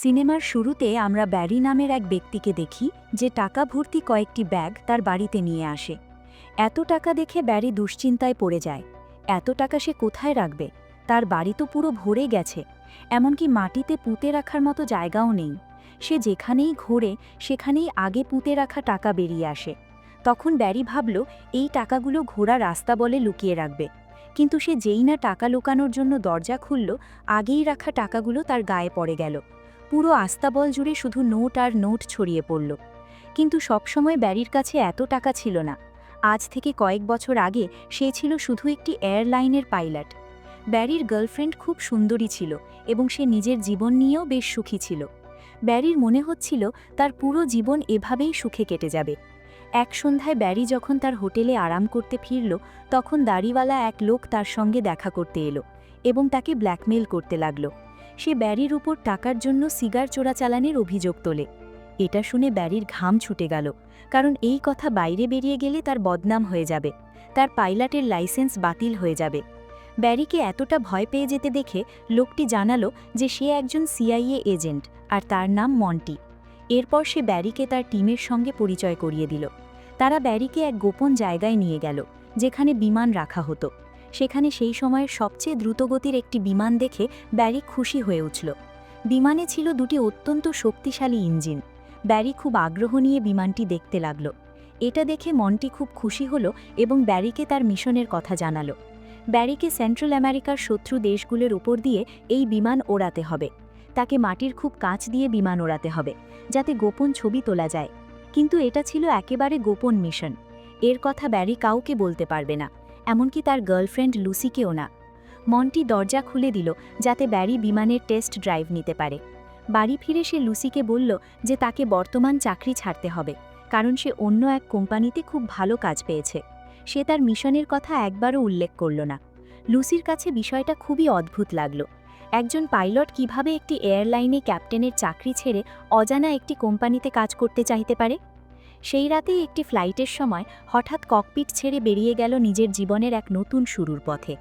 সিনেমার শুরুতে আমরা ব্যারি নামের এক ব্যক্তিকে দেখি, যে টাকা ভর্তি কয়েকটি ব্যাগ তার বাড়িতে নিয়ে আসে। এত টাকা দেখে ব্যারি দুশ্চিন্তায় পড়ে যায়। এত টাকা সে কোথায় রাখবে? তার বাড়ি তো পুরো ভরে গেছে। এমনকি মাটিতে পুঁতে রাখার মতো জায়গাও নেই। সে যেখানেই ঘোরে, সেখানেই আগে পুঁতে রাখা টাকা বেরিয়ে আসে। তখন ব্যারি ভাবল, এই টাকাগুলো ঘোরা রাস্তা বলে লুকিয়ে রাখবে। কিন্তু সে যেই না টাকা লুকানোর জন্য দরজা খুলল, আগেই রাখা টাকাগুলো তার গায়ে পড়ে গেল। পুরো আস্তাবল জুড়ে শুধু নোট আর নোট ছড়িয়ে পড়ল। কিন্তু সবসময় ব্যারির কাছে এত টাকা ছিল না। আজ থেকে কয়েক বছর আগে সে ছিল শুধু একটি এয়ারলাইনের পাইলট। ব্যারির গার্লফ্রেন্ড খুব সুন্দরী ছিল এবং সে নিজের জীবন নিয়েও বেশ সুখী ছিল। ব্যারির মনে হচ্ছিল তার পুরো জীবন এভাবেই সুখে কেটে যাবে। এক সন্ধ্যায় ব্যারি যখন তার হোটেলে আরাম করতে ফিরল, তখন দাড়িওয়ালা এক লোক তার সঙ্গে দেখা করতে এলো এবং তাকে ব্ল্যাকমেল করতে লাগল। সে ব্যারির উপর টাকার জন্য সিগার চোরাচালানের অভিযোগ তোলে। এটা শুনে ব্যারির ঘাম ছুটে গেল, কারণ এই কথা বাইরে বেরিয়ে গেলে তার বদনাম হয়ে যাবে, তার পাইলটের লাইসেন্স বাতিল হয়ে যাবে। ব্যারিকে এতটা ভয় পেয়ে যেতে দেখে লোকটি জানালো যে সে একজন সিআইএ এজেন্ট আর তার নাম মন্টি। এরপর সে ব্যারিকে তার টিমের সঙ্গে পরিচয় করিয়ে দিল। তারা ব্যারিকে এক গোপন জায়গায় নিয়ে গেল, যেখানে বিমান রাখা হতো। সেখানে সেই সময়ের সবচেয়ে দ্রুতগতির একটি বিমান দেখে ব্যারি খুশি হয়ে উঠল। বিমানে ছিল দুটি অত্যন্ত শক্তিশালী ইঞ্জিন। ব্যারি খুব আগ্রহ নিয়ে বিমানটি দেখতে লাগল। এটা দেখে মনটি খুব খুশি হল এবং ব্যারিকে তার মিশনের কথা জানালো। ব্যারিকে সেন্ট্রাল আমেরিকার শত্রু দেশগুলোর উপর দিয়ে এই বিমান ওড়াতে হবে। তাকে মাটির খুব কাছ দিয়ে বিমান ওড়াতে হবে, যাতে গোপন ছবি তোলা যায়। কিন্তু এটা ছিল একেবারে গোপন মিশন। এর কথা ব্যারি কাউকে বলতে পারবে না। এমনকি তার গার্লফ্রেন্ড লুসিকেও না। মন্টি দরজা খুলে দিল যাতে ব্যারি বিমানের টেস্ট ড্রাইভ নিতে পারে। বাড়ি ফিরে সে লুসিকে বলল যে তাকে বর্তমান চাকরি ছাড়তে হবে, কারণ সে অন্য এক কোম্পানিতে খুব ভালো কাজ পেয়েছে। সে তার মিশনের কথা একবারও উল্লেখ করল না। লুসির কাছে বিষয়টা খুবই অদ্ভুত লাগল। একজন পাইলট কীভাবে একটি এয়ারলাইনে ক্যাপ্টেনের চাকরি ছেড়ে অজানা একটি কোম্পানিতে কাজ করতে চাইতে পারে? সেই রাতেই একটি ফ্লাইটের সময় হঠাৎ ককপিট ছেড়ে বেরিয়ে গেল নিজের জীবনের এক নতুন শুরুর পথে।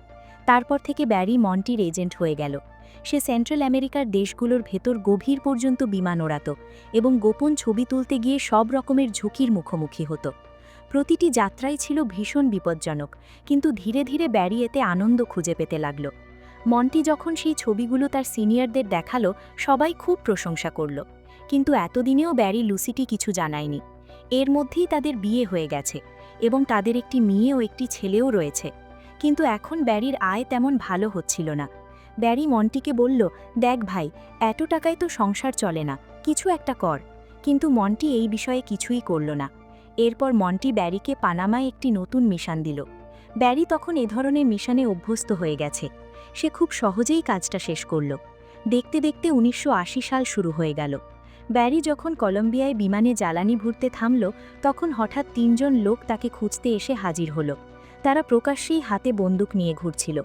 তারপর থেকে ব্যারি মন্টির এজেন্ট হয়ে গেল। সে সেন্ট্রাল আমেরিকার দেশগুলোর ভেতর গভীর পর্যন্ত বিমান ওড়াত এবং গোপন ছবি তুলতে গিয়ে সব রকমের ঝুঁকির মুখোমুখি হতো। প্রতিটি যাত্রাই ছিল ভীষণ বিপজ্জনক, কিন্তু ধীরে ধীরে ব্যারি এতে আনন্দ খুঁজে পেতে লাগল। মন্টি যখন সেই ছবিগুলো তার সিনিয়রদের দেখাল, সবাই খুব প্রশংসা করল। কিন্তু এতদিনেও ব্যারি লুসিটি কিছু জানায়নি। এর মধ্যেই তাদের বিয়ে হয়ে গেছে এবং তাদের একটি মেয়ে ও একটি ছেলেও রয়েছে। কিন্তু এখন ব্যারির আয় তেমন ভালো হচ্ছিল না। ব্যারি মন্টিকে বলল, দেখ ভাই, এত টাকায় তো সংসার চলে না, কিছু একটা কর। কিন্তু মন্টি এই বিষয়ে কিছুই করল না। এরপর মন্টি ব্যারিকে পানামায় একটি নতুন মিশন দিল। ব্যারি তখন এ ধরনের মিশনে অভ্যস্ত হয়ে গেছে। সে খুব সহজেই কাজটা শেষ করল। দেখতে দেখতে উনিশশো আশি সাল শুরু হয়ে গেল। ব্যারি যখন কলম্বিয়ায় বিমানে জ্বালানি ভরতে থামল, তখন হঠাৎ তিনজন লোক তাকে খুঁজতে এসে হাজির হলো। তারা প্রকাশ্যেই হাতে বন্দুক নিয়ে ঘুরছিল।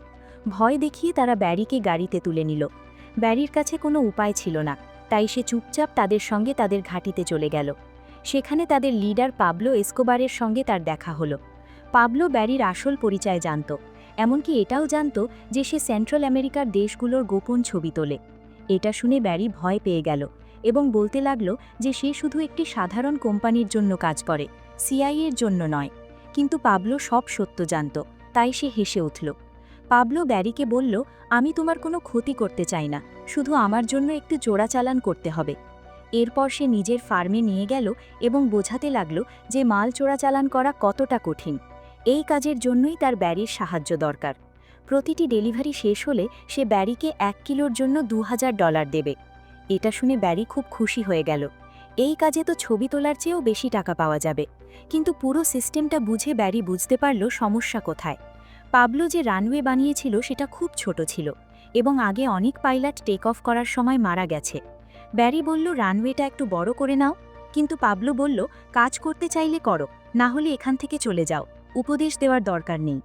ভয় দেখিয়ে তারা ব্যারিকে গাড়িতে তুলে নিল। ব্যারির কাছে কোনো উপায় ছিল না, তাই সে চুপচাপ তাদের সঙ্গে তাদের ঘাঁটিতে চলে গেল। সেখানে তাদের লিডার পাবলো এসকোবারের সঙ্গে তার দেখা হলো। পাবলো ব্যারির আসল পরিচয় জানত, এমনকি এটাও জানত যে সে সেন্ট্রাল আমেরিকার দেশগুলোর গোপন ছবি তোলে। এটা শুনে ব্যারি ভয় পেয়ে গেল। এবং বলতে লাগল যে সে শুধু একটি সাধারণ কোম্পানির জন্য কাজ করে সিআইএর জন্য নয়। কিন্তু পাবলো সব সত্য জানত, তাই সে হেসে উঠল। পাবলো ব্যারিকে বলল, আমি তোমার কোনো ক্ষতি করতে চাই না, শুধু আমার জন্য একটু চোরাচালান করতে হবে। এরপর সে নিজের ফার্মে নিয়ে গেল এবং বোঝাতে লাগল যে মাল চোরাচালান করা কতটা কঠিন। এই কাজের জন্যই তার ব্যারির সাহায্য দরকার। প্রতিটি ডেলিভারি শেষ হলে সে ব্যারিকে এক কিলোর জন্য দু হাজার ডলার দেবে। এটা শুনে ব্যারি খুব খুশি হয়ে গেল। এই কাজে তো ছবি তোলার চেয়েও বেশি টাকা পাওয়া যাবে। কিন্তু পুরো সিস্টেমটা বুঝে ব্যারি বুঝতে পারল সমস্যা কোথায়। পাবলো যে রানওয়ে বানিয়েছিল সেটা খুব ছোট ছিল এবং আগে অনেক পাইলট টেক অফ করার সময় মারা গেছে। ব্যারি বলল, রানওয়েটা একটু বড় করে নাও। কিন্তু পাবলো বলল, কাজ করতে চাইলে করো, না হলে এখান থেকে চলে যাও। উপদেশ দেওয়ার দরকার নেই।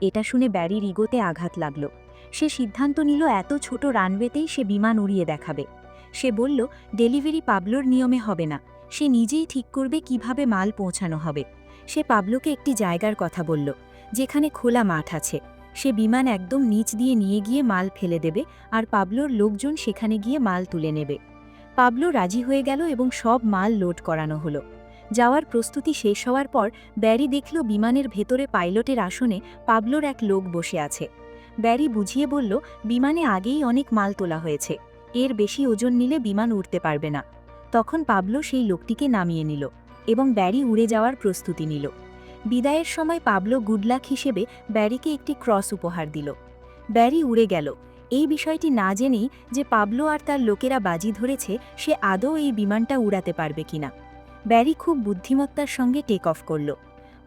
এটা শুনে ব্যারির ইগোতে আঘাত লাগল। সে সিদ্ধান্ত নিল, এত ছোট রানওয়েতেই সে বিমান উড়িয়ে দেখাবে। সে বলল, ডেলিভারি পাবলোর নিয়মে হবে না। সে নিজেই ঠিক করবে কীভাবে মাল পৌঁছানো হবে। সে পাবলোকে একটি জায়গার কথা বলল, যেখানে খোলা মাঠ আছে। সে বিমান একদম নিচ দিয়ে নিয়ে গিয়ে মাল ফেলে দেবে আর পাবলোর লোকজন সেখানে গিয়ে মাল তুলে নেবে। পাবলো রাজি হয়ে গেল এবং সব মাল লোড করানো হলো। যাওয়ার প্রস্তুতি শেষ হওয়ার পর ব্যারি দেখল বিমানের ভেতরে পাইলটের আসনে পাবলোর এক লোক বসে আছে। ব্যারি বুঝিয়ে বলল, বিমানে আগেই অনেক মাল তোলা হয়েছে। এর বেশি ওজন নিলে বিমান উড়তে পারবে না। তখন পাবলো সেই লোকটিকে নামিয়ে নিল এবং ব্যারি উড়ে যাওয়ার প্রস্তুতি নিল। বিদায়ের সময় পাবলো গুডলাক হিসেবে ব্যারিকে একটি ক্রস উপহার দিল। ব্যারি উড়ে গেল। এই বিষয়টি না জেনেই যে পাবলো আর তার লোকেরা বাজি ধরেছে, সে আদৌ এই বিমানটা উড়াতে পারবে কিনা। ব্যারি খুব বুদ্ধিমত্তার সঙ্গে টেক অফ করল।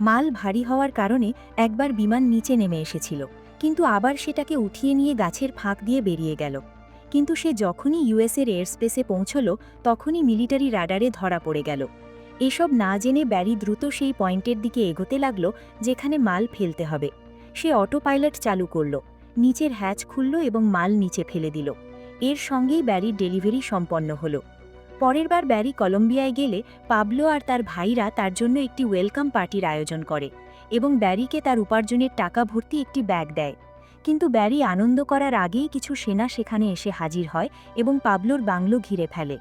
মাল ভারী হওয়ার কারণে একবার বিমান নিচে নেমে এসেছিল, কিন্তু আবার সেটাকে উঠিয়ে নিয়ে গাছের ফাঁক দিয়ে বেরিয়ে গেল। কিন্তু সে যখনই ইউএসের এয়ারস্পেসে পৌঁছল, তখনই মিলিটারি রাডারে ধরা পড়ে গেল। এসব না জেনে ব্যারি দ্রুত সেই পয়েন্টের দিকে এগোতে লাগল, যেখানে মাল ফেলতে হবে। সে অটো পাইলট চালু করল, নিচের হ্যাচ খুলল এবং মাল নিচে ফেলে দিল। এর সঙ্গেই ব্যারির ডেলিভারি সম্পন্ন হল। পরের বার ব্যারি কলম্বিয়ায় গেলে, পাবলো আর তার ভাইরা তার জন্য একটি ওয়েলকাম পার্টির আয়োজন করে এবং ব্যারিকে তার উপার্জনের টাকা ভর্তি একটি ব্যাগ দেয়। কিন্তু ব্যারি আনন্দ করার আগেই কিছু সেনা সেখানে এসে হাজির হয় এবং পাবলোর বাংলো ঘিরে ফেলে।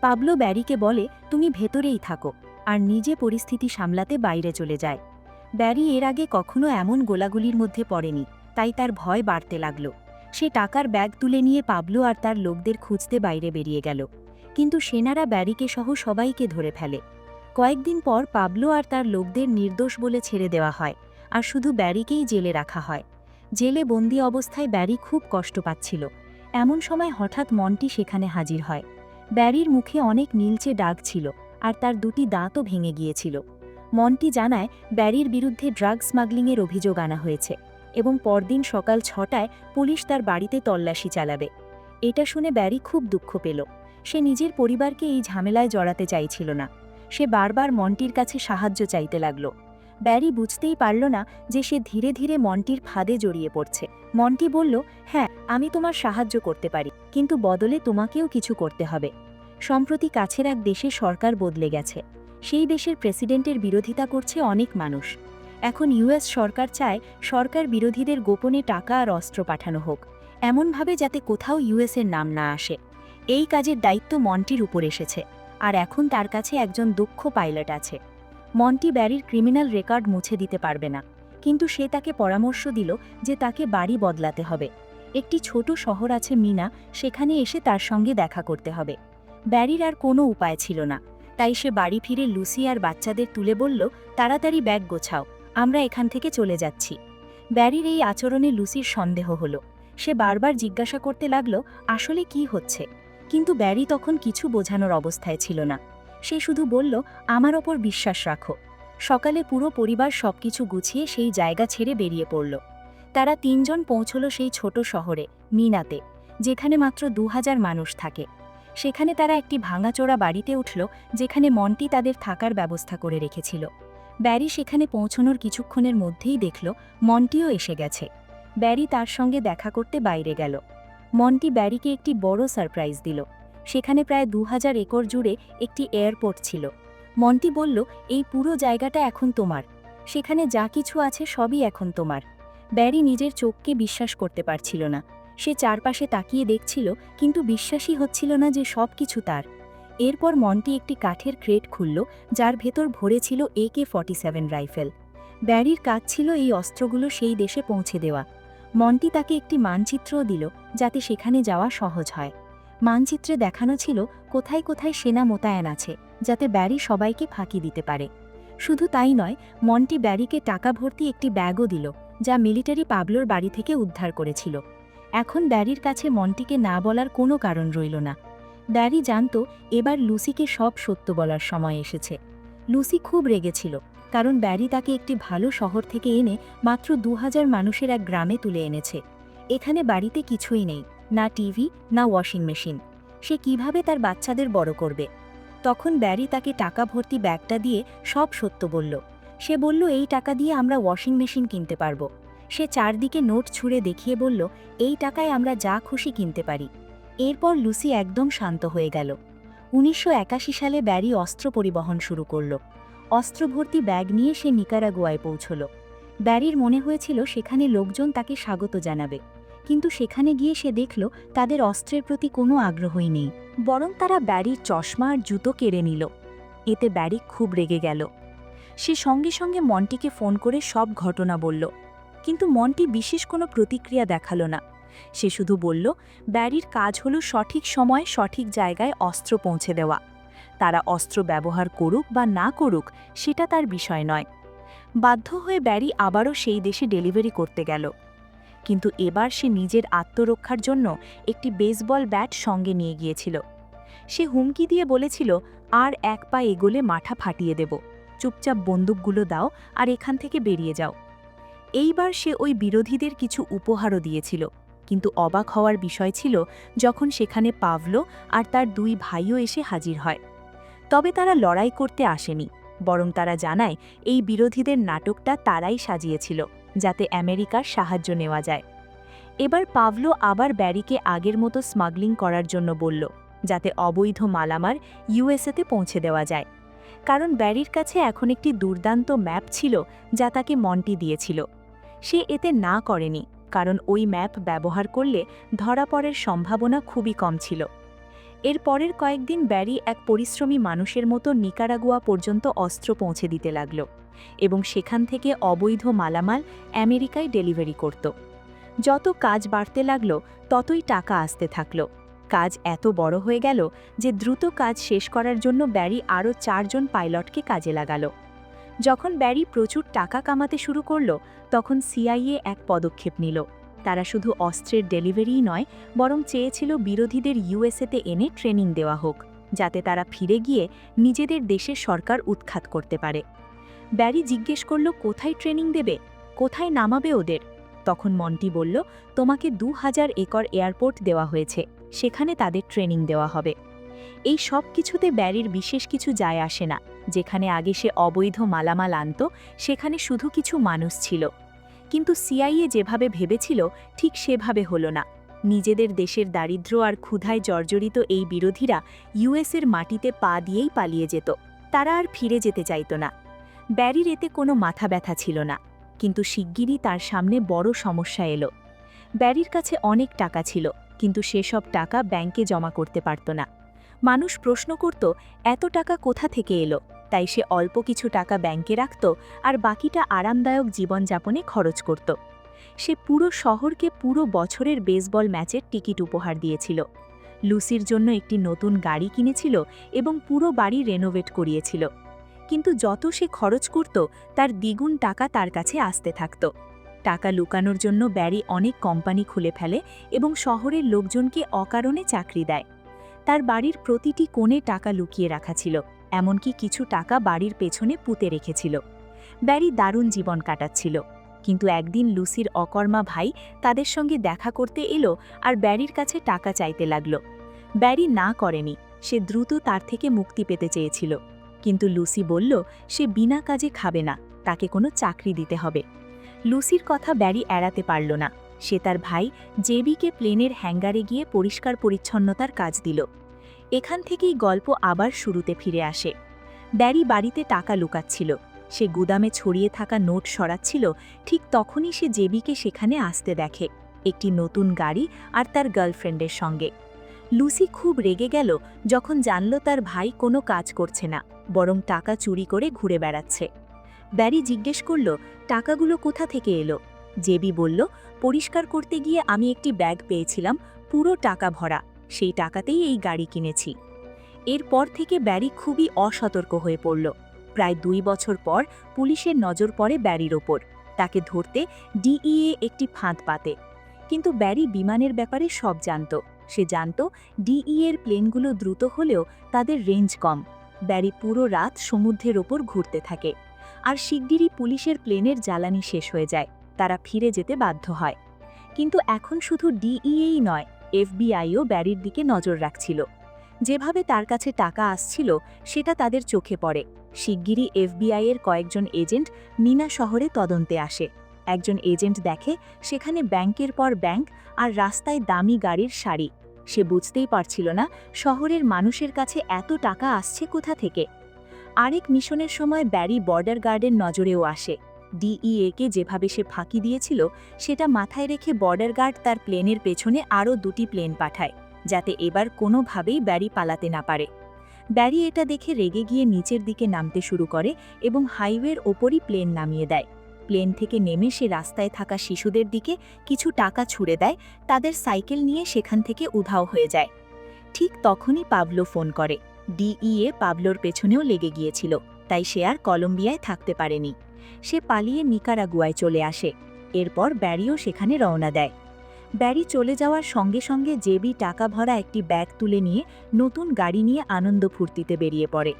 পাবলো ব্যারিকে বলে, তুমি ভেতরেই থাকো, আর নিজে পরিস্থিতি সামলাতে বাইরে চলে যায় ব্যারি এর আগে কখনো এমন গোলাগুলির মধ্যে পড়েনি, তাই তার ভয় বাড়তে লাগল। সে টাকার ব্যাগ তুলে নিয়ে পাবলো আর তার লোকদের খুঁজতে বাইরে বেরিয়ে গেল। কিন্তু সেনারা ব্যারিকে সহ সবাইকে ধরে ফেলে। কয়েকদিন পর পাবলো আর তার লোকদের নির্দোষ বলে ছেড়ে দেওয়া হয়, আর শুধু ব্যারিকেই জেলে রাখা হয়। জেলে বন্দি অবস্থায় ব্যারি খুব কষ্ট পাচ্ছিল। এমন সময় হঠাৎ মন্টি সেখানে হাজির হয়। ব্যারির মুখে অনেক নীলচে দাগ ছিল আর তার দুটি দাঁতও ভেঙে গিয়েছিল। মন্টি জানায়, ব্যারির বিরুদ্ধে ড্রাগ স্মাগলিংয়ের অভিযোগ আনা হয়েছে এবং পরদিন সকাল ছটায় পুলিশ তার বাড়িতে তল্লাশি চালাবে। এটা শুনে ব্যারি খুব দুঃখ পেল। সে নিজের পরিবারকে এই ঝামেলায় জড়াতে চাইছিল না। সে বারবার মন্টির কাছে সাহায্য চাইতে লাগল। ব্যারি বুঝতেই পারল না যে সে ধীরে ধীরে মন্টির ফাঁদে জড়িয়ে পড়ছে। মন্টি বলল হ্যাঁ আমি তোমার সাহায্য করতে পারি, কিন্তু বদলে তোমাকেও কিছু করতে হবে। সম্প্রতি কাছের এক দেশে সরকার বদলে গেছে। সেই দেশের প্রেসিডেন্টের বিরোধিতা করছে অনেক মানুষ। এখন ইউএস সরকার চায় সরকার বিরোধীদের গোপনে টাকা আর অস্ত্র পাঠানো হোক, এমনভাবে যাতে কোথাও ইউএসের নাম না আসে। এই কাজের দায়িত্ব মন্টির উপর এসেছে, আর এখন তার কাছে একজন দক্ষ পাইলট আছে। মন্টি ব্যারির ক্রিমিনাল রেকর্ড মুছে দিতে পারবে না। কিন্তু সে তাকে পরামর্শ দিল যে তাকে বাড়ি বদলাতে হবে। একটি ছোট শহর আছে মিনা, সেখানে এসে তার সঙ্গে দেখা করতে হবে। ব্যারির আর কোনো উপায় ছিল না। তাই সে বাড়ি ফিরে লুসি আর বাচ্চাদের তুলে বলল, তাড়াতাড়ি ব্যাগ গোছাও, আমরা এখান থেকে চলে যাচ্ছি। ব্যারির এই আচরণে লুসির সন্দেহ হলো। সে বারবার জিজ্ঞাসা করতে লাগল, আসলে কি হচ্ছে? কিন্তু ব্যারি তখন কিছু বোঝানোর অবস্থায় ছিল না। সে শুধু বলল, আমার ওপর বিশ্বাস রাখো। সকালে পুরো পরিবার সবকিছু গুছিয়ে সেই জায়গা ছেড়ে বেরিয়ে পড়ল। তারা তিনজন পৌঁছল সেই ছোট শহরে, মিনাতে, যেখানে মাত্র দু হাজার মানুষ থাকে। সেখানে তারা একটি ভাঙাচোরা বাড়িতে উঠল, যেখানে মন্টি তাদের থাকার ব্যবস্থা করে রেখেছিল। ব্যারি সেখানে পৌঁছনোর কিছুক্ষণের মধ্যেই দেখল, মন্টিও এসে গেছে। ব্যারি তার সঙ্গে দেখা করতে বাইরে গেল। মন্টি ব্যারিকে একটি বড় সারপ্রাইজ দিল। সেখানে প্রায় দু হাজার একর জুড়ে একটি এয়ারপোর্ট ছিল। মন্টি বলল, এই পুরো জায়গাটা এখন তোমার। সেখানে যা কিছু আছে সবই এখন তোমার ব্যারি নিজের চোখকে বিশ্বাস করতে পারছিল না। সে চারপাশে তাকিয়ে দেখছিল, কিন্তু বিশ্বাসই হচ্ছিল না যে সব কিছু তার। এরপর মন্টি একটি কাঠের ক্রেট খুলল, যার ভেতর ভরে ছিল A K forty seven rifle. ব্যারির কাজ ছিল এই অস্ত্রগুলো সেই দেশে পৌঁছে দেওয়া। মন্টি তাকে একটি মানচিত্রও দিল, যাতে সেখানে যাওয়া সহজ হয়। মানচিত্রে দেখানো ছিল কোথায় কোথায় সেনা মোতায়েন আছে, যাতে ব্যারি সবাইকে ফাঁকি দিতে পারে। শুধু তাই নয়, মন্টি ব্যারিকে টাকা ভর্তি একটি ব্যাগও দিল, যা মিলিটারি পাবলোর বাড়ি থেকে উদ্ধার করেছিল। এখন ব্যারির কাছে মন্টিকে না বলার কোনো কারণ রইল না। ব্যারি জানত, এবার লুসিকে সব সত্য বলার সময় এসেছে। লুসি খুব রেগেছিল কারণ ব্যারি তাকে একটি ভালো শহর থেকে এনে মাত্র দু হাজার মানুষের এক গ্রামে তুলে এনেছে। এখানে বাড়িতে কিছুই নেই। না টিভি, না ওয়াশিং মেশিন। সে কীভাবে তার বাচ্চাদের বড় করবে? তখন ব্যারি তাকে টাকা ভর্তি ব্যাগটা দিয়ে সব সত্য বলল। সে বলল, এই টাকা দিয়ে আমরা ওয়াশিং মেশিন কিনতে পারব। সে চারদিকে নোট ছুঁড়ে দেখিয়ে বলল, এই টাকায় আমরা যা খুশি কিনতে পারি। এরপর লুসি একদম শান্ত হয়ে গেল। উনিশশো একাশি সালে ব্যারি অস্ত্র পরিবহন শুরু করল। অস্ত্রভর্তি ব্যাগ নিয়ে সে নিকারাগুয়ায় পৌঁছল। ব্যারির মনে হয়েছিল, সেখানে লোকজন তাকে স্বাগত জানাবে। কিন্তু সেখানে গিয়ে সে দেখল তাদের অস্ত্রের প্রতি কোনো আগ্রহই নেই, বরং তারা ব্যারির চশমা আর জুতো কেড়ে নিল। এতে ব্যারি খুব রেগে গেল। সে সঙ্গে সঙ্গে মন্টিকে ফোন করে সব ঘটনা বলল, কিন্তু মন্টি বিশেষ কোনো প্রতিক্রিয়া দেখাল না। সে শুধু বলল, ব্যারির কাজ হলো সঠিক সময়ে সঠিক জায়গায় অস্ত্র পৌঁছে দেওয়া। তারা অস্ত্র ব্যবহার করুক বা না করুক, সেটা তার বিষয় নয়। বাধ্য হয়ে ব্যারি আবারও সেই দেশে ডেলিভারি করতে গেল। কিন্তু এবার সে নিজের আত্মরক্ষার জন্য একটি বেসবল ব্যাট সঙ্গে নিয়ে গিয়েছিল। সে হুমকি দিয়ে বলেছিল, আর এক পা এগোলে মাথা ফাটিয়ে দেব। চুপচাপ বন্দুকগুলো দাও আর এখান থেকে বেরিয়ে যাও। এইবার সে ওই বিরোধীদের কিছু উপহারও দিয়েছিল। কিন্তু অবাক হওয়ার বিষয় ছিল, যখন সেখানে পাভলো আর তার দুই ভাইও এসে হাজির হয়। তবে তারা লড়াই করতে আসেনি, বরং তারা জানায়, এই বিরোধীদের নাটকটা তারাই সাজিয়েছিল। যাতে আমেরিকার সাহায্য নেওয়া যায়। এবার পাভলো আবার ব্যারিকে আগের মতো স্মাগলিং করার জন্য বলল, যাতে অবৈধ মালামার ইউএসএতে পৌঁছে দেওয়া যায়। কারণ ব্যারির কাছে এখন একটি দুর্দান্ত ম্যাপ ছিল, যা তাকে মন্টি দিয়েছিল। সে এতে না করেনি, কারণ ওই ম্যাপ ব্যবহার করলে ধরা পড়ার সম্ভাবনা খুবই কম ছিল। এর পরের কয়েকদিন ব্যারি এক পরিশ্রমী মানুষের মতো নিকারাগুয়া পর্যন্ত অস্ত্র পৌঁছে দিতে লাগল। এবং সেখান থেকে অবৈধ মালামাল আমেরিকায় ডেলিভারি করত। যত কাজ বাড়তে লাগল, ততই টাকা আসতে থাকল। কাজ এত বড় হয়ে গেল যে দ্রুত কাজ শেষ করার জন্য ব্যারি আরও চারজন পাইলটকে কাজে লাগাল। যখন ব্যারি প্রচুর টাকা কামাতে শুরু করল, তখন সিআইএ এক পদক্ষেপ নিল। তারা শুধু অস্ত্রের ডেলিভারিই নয়, বরং চেয়েছিল বিরোধীদের ইউএসএতে এনে ট্রেনিং দেওয়া হোক, যাতে তারা ফিরে গিয়ে নিজেদের দেশের সরকার উৎখাত করতে পারে। ব্যারি জিজ্ঞেস করল, কোথায় ট্রেনিং দেবে? কোথায় নামাবে ওদের? তখন মন্টি বলল, তোমাকে দু হাজার একর এয়ারপোর্ট দেওয়া হয়েছে। সেখানে তাদের ট্রেনিং দেওয়া হবে। এই সব কিছুতে ব্যারির বিশেষ কিছু যায় আসে না। যেখানে আগে সে অবৈধ মালামাল আনত, সেখানে শুধু কিছু মানুষ ছিল। কিন্তু সিআইএ যেভাবে ভেবেছিল, ঠিক সেভাবে হলো না। নিজেদের দেশের দারিদ্র্য আর ক্ষুধায় জর্জরিত এই বিরোধীরা ইউএসের মাটিতে পা দিয়েই পালিয়ে যেত। তারা আর ফিরে যেতে চাইত না। ব্যারির এতে কোনো মাথা ব্যথা ছিল না, কিন্তু শিগগিরই তার সামনে বড় সমস্যা এলো। ব্যারির কাছে অনেক টাকা ছিল, কিন্তু সেসব টাকা ব্যাংকে জমা করতে পারত না। মানুষ প্রশ্ন করত, এত টাকা কোথা থেকে এলো? তাই সে অল্প কিছু টাকা ব্যাংকে রাখত আর বাকিটা আরামদায়ক জীবনযাপনে খরচ করত। সে পুরো শহরকে পুরো বছরের বেসবল ম্যাচের টিকিট উপহার দিয়েছিল। লুসির জন্য একটি নতুন গাড়ি কিনেছিল এবং পুরো বাড়ি রেনোভেট করিয়েছিল। কিন্তু যত সে খরচ করত, তার দ্বিগুণ টাকা তার কাছে আসতে থাকত। টাকা লুকানোর জন্য ব্যারি অনেক কোম্পানি খুলে ফেলে এবং শহরের লোকজনকে অকারণে চাকরি দেয়। তার বাড়ির প্রতিটি কোণে টাকা লুকিয়ে রাখা ছিল, এমনকি কিছু টাকা বাড়ির পেছনে পুঁতে রেখেছিল। ব্যারি দারুণ জীবন কাটাচ্ছিল, কিন্তু একদিন লুসির অকর্মা ভাই তাদের সঙ্গে দেখা করতে এলো আর ব্যারির কাছে টাকা চাইতে লাগল। ব্যারি না করেনি, সে দ্রুত তার থেকে মুক্তি পেতে চেয়েছিল। কিন্তু লুসি বলল, সে বিনা কাজে খাবে না, তাকে কোনো চাকরি দিতে হবে। লুসির কথা ব্যারি এড়াতে পারল না। সে তার ভাই জেবিকে প্লেনের হ্যাঙ্গারে গিয়ে পরিষ্কার পরিচ্ছন্নতার কাজ দিল। এখান থেকেই গল্প আবার শুরুতে ফিরে আসে। ব্যারি বাড়িতে টাকা লুকাচ্ছিল। সে গুদামে ছড়িয়ে থাকা নোট সরাচ্ছিল। ঠিক তখনই সে জেবিকে সেখানে আসতে দেখে। একটি নতুন গাড়ি আর তার গার্লফ্রেন্ডের সঙ্গে। লুসি খুব রেগে গেল, যখন জানল তার ভাই কোনো কাজ করছে না। বরং টাকা চুরি করে ঘুরে বেড়াচ্ছে। ব্যারি জিজ্ঞেস করল, টাকাগুলো কোথা থেকে এলো? জেবি বলল, পরিষ্কার করতে গিয়ে আমি একটি ব্যাগ পেয়েছিলাম, পুরো টাকা ভরা। সেই টাকাতেই এই গাড়ি কিনেছি। এরপর থেকে ব্যারি খুবই অসতর্ক হয়ে পড়ল। প্রায় দুই বছর পর পুলিশের নজর পড়ে ব্যারির ওপর। তাকে ধরতে ডিইএ একটি ফাঁদ পাতে। কিন্তু ব্যারি বিমানের ব্যাপারে সব জানত। সে জানত, ডিইএর প্লেনগুলো দ্রুত হলেও তাদের রেঞ্জ কম। ব্যারি পুরো রাত সমুদ্রের ওপর ঘুরতে থাকে। আর শিগগিরই পুলিশের প্লেনের জ্বালানি শেষ হয়ে যায়, তারা ফিরে যেতে বাধ্য হয়। কিন্তু এখন শুধু ডিইএই নয়, এফবিআইও ব্যারির দিকে নজর রাখছিল। যেভাবে তার কাছে টাকা আসছিল, সেটা তাদের চোখে পড়ে। শিগগিরই এফবিআইয়ের কয়েকজন এজেন্ট মিনা শহরে তদন্তে আসে। একজন এজেন্ট দেখে সেখানে ব্যাংকের পর ব্যাংক আর রাস্তায় দামি গাড়ির শাড়ি সে বুঝতেই পারছিল না শহরের মানুষের কাছে এত টাকা আসছে কোথা থেকে। আরেক মিশনের সময় ব্যারি বর্ডার গার্ডের নজরেও আসে। ডিইএকে যেভাবে সে ফাঁকি দিয়েছিল, সেটা মাথায় রেখে বর্ডার গার্ড তার প্লেনের পেছনে আরও দুটি প্লেন পাঠায়, যাতে এবার কোনোভাবেই ব্যারি পালাতে না পারে। ব্যারি এটা দেখে রেগে গিয়ে নিচের দিকে নামতে শুরু করে এবং হাইওয়ের ওপরই প্লেন নামিয়ে দেয়। প্লেন থেকে নেমে সে রাস্তায় থাকা শিশুদের দিকে কিছু টাকা ছুড়ে দেয়, তাদের সাইকেল নিয়ে সেখান থেকে উধাও হয়ে যায়। ঠিক তখনই পাবলো ফোন করে। ডিইএ পাবলোর পেছনেও লেগে গিয়েছিল, তাই সে আর কলম্বিয়ায় থাকতে পারেনি। সে পালিয়ে নিকারাগুয়ায় চলে আসে। এরপর ব্যারিও সেখানে রওনা দেয়। ব্যারি চলে যাওয়ার সঙ্গে সঙ্গে জেবি টাকা ভরা একটি ব্যাগ তুলে নিয়ে নতুন গাড়ি নিয়ে আনন্দ ফুর্তিতে বেরিয়ে পড়ে।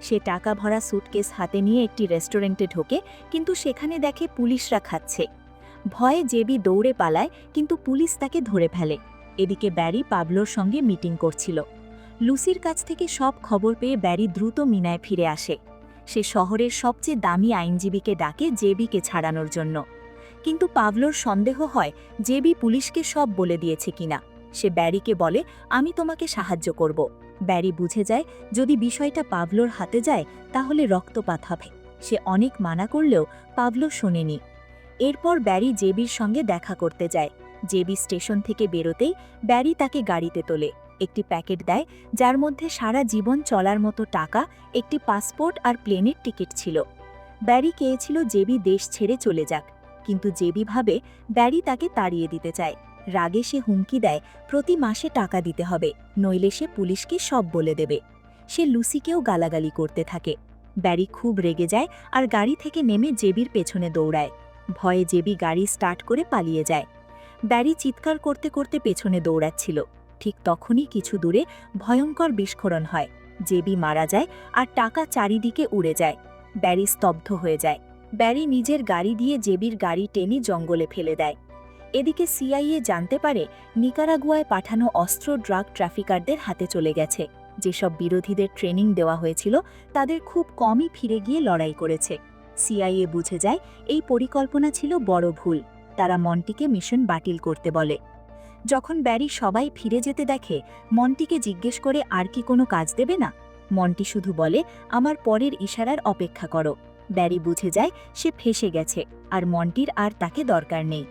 সে টাকা ভরা সুটকেস হাতে নিয়ে একটি রেস্টুরেন্টে ঢোকে, কিন্তু সেখানে দেখে পুলিশরা খাচ্ছে। ভয়ে জেবি দৌড়ে পালায়, কিন্তু পুলিশ তাকে ধরে ফেলে। এদিকে ব্যারি পাবলোর সঙ্গে মিটিং করছিল। লুসির কাছ থেকে সব খবর পেয়ে ব্যারি দ্রুত মিনায় ফিরে আসে। সে শহরের সবচেয়ে দামি আইনজীবীকে ডাকে জেবিকে ছাড়ানোর জন্য। কিন্তু পাবলোর সন্দেহ হয়, জেবি পুলিশকে সব বলে দিয়েছে কিনা। সে ব্যারিকে বলে, আমি তোমাকে সাহায্য করব। ব্যারি বুঝে যায়, যদি বিষয়টা পাবলোর হাতে যায়, তাহলে রক্তপাত হবে। সে অনেক মানা করলেও পাবলো শোনেনি। এরপর ব্যারি জেবির সঙ্গে দেখা করতে যায়। জেবি স্টেশন থেকে বেরোতেই ব্যারি তাকে গাড়িতে তোলে। একটি প্যাকেট দেয়, যার মধ্যে সারা জীবন চলার মতো টাকা, একটি পাসপোর্ট আর প্লেনের টিকিট ছিল। ব্যারি চেয়েছিল জেবি দেশ ছেড়ে চলে যাক। কিন্তু জেবি ভাবে ব্যারি তাকে তাড়িয়ে দিতে চায়। রাগে সে হুমকি দেয়, প্রতি মাসে টাকা দিতে হবে, নইলে সে পুলিশকে সব বলে দেবে। সে লুসিকেও গালাগালি করতে থাকে। ব্যারি খুব রেগে যায় আর গাড়ি থেকে নেমে জেবির পেছনে দৌড়ায়। ভয়ে জেবি গাড়ি স্টার্ট করে পালিয়ে যায়। ব্যারি চিৎকার করতে করতে পেছনে দৌড়াচ্ছিল। ঠিক তখনই কিছু দূরে ভয়ঙ্কর বিস্ফোরণ হয়। জেবি মারা যায় আর টাকা চারিদিকে উড়ে যায়। ব্যারি স্তব্ধ হয়ে যায়। ব্যারি নিজের গাড়ি দিয়ে জেবির গাড়ি টেনে জঙ্গলে ফেলে দেয়। এদিকে সিআইএ জানতে পারে নিকারাগুয়ায় পাঠানো অস্ত্র ড্রাগ ট্রাফিকারদের হাতে চলে গেছে। যেসব বিরোধীদের ট্রেনিং দেওয়া হয়েছিল, তাদের খুব কমই ফিরে গিয়ে লড়াই করেছে। সিআইএ বুঝে যায়, এই পরিকল্পনা ছিল বড় ভুল। তারা মন্টিকে মিশন বাতিল করতে বলে। যখন ব্যারি সবাই ফিরে যেতে দেখে, মন্টিকে জিজ্ঞেস করে আর কি কোনো কাজ দেবে না? মন্টি শুধু বলে, আমার পরের ইশারার অপেক্ষা করো। ব্যারি বুঝে যায়, সে ফেসে গেছে, আর মন্টির আর তাকে দরকার নেই।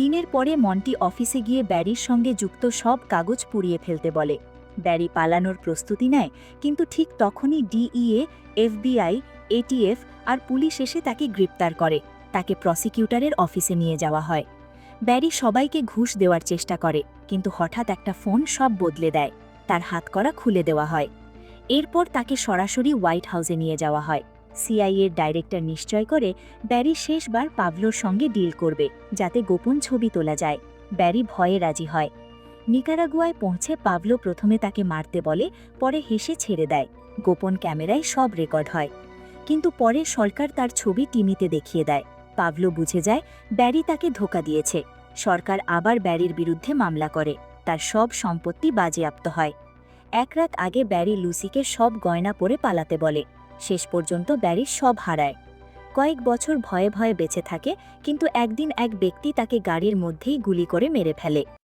দিনের পরে মন্টি অফিসে গিয়ে ব্যারির সঙ্গে যুক্ত সব কাগজ পুড়িয়ে ফেলতে বলে। ব্যারি পালানোর প্রস্তুতি নেয়, কিন্তু ঠিক তখনই ডিইএ, এফবিআই, এটিএফ আর পুলিশ এসে তাকে গ্রেপ্তার করে। তাকে প্রসিকিউটরের অফিসে নিয়ে যাওয়া হয়। ব্যারি সবাইকে ঘুষ দেওয়ার চেষ্টা করে, কিন্তু হঠাৎ একটা ফোন সব বদলে দেয়। তার হাতকড়া খুলে দেওয়া হয়। এরপর তাকে সরাসরি হোয়াইট হাউসে নিয়ে যাওয়া হয়। সিআইএর ডাইরেক্টর নিশ্চয় করে ব্যারি শেষবার পাভলোর সঙ্গে ডিল করবে, যাতে গোপন ছবি তোলা যায়। ব্যারি ভয়ে রাজি হয়। নিকারাগুয়ায় পৌঁছে পাভলো প্রথমে তাকে মারতে বলে, পরে হেসে ছেড়ে দেয়। গোপন ক্যামেরায় সব রেকর্ড হয়। কিন্তু পরে সরকার তার ছবি টিমিতে দেখিয়ে দেয়। পাভলো বুঝে যায়, ব্যারি তাকে ধোকা দিয়েছে। সরকার আবার ব্যারির বিরুদ্ধে মামলা করে। তার সব সম্পত্তি বাজেয়াপ্ত হয়। এক রাত আগে ব্যারি লুসিকে সব গয়না পরে পালাতে বলে। শেষ পর্যন্ত ব্যারি সব হারায়। কয়েক বছর ভয়ে ভয়ে বেঁচে থাকে, কিন্তু একদিন এক ব্যক্তি তাকে গাড়ির মধ্যেই গুলি করে মেরে ফেলে।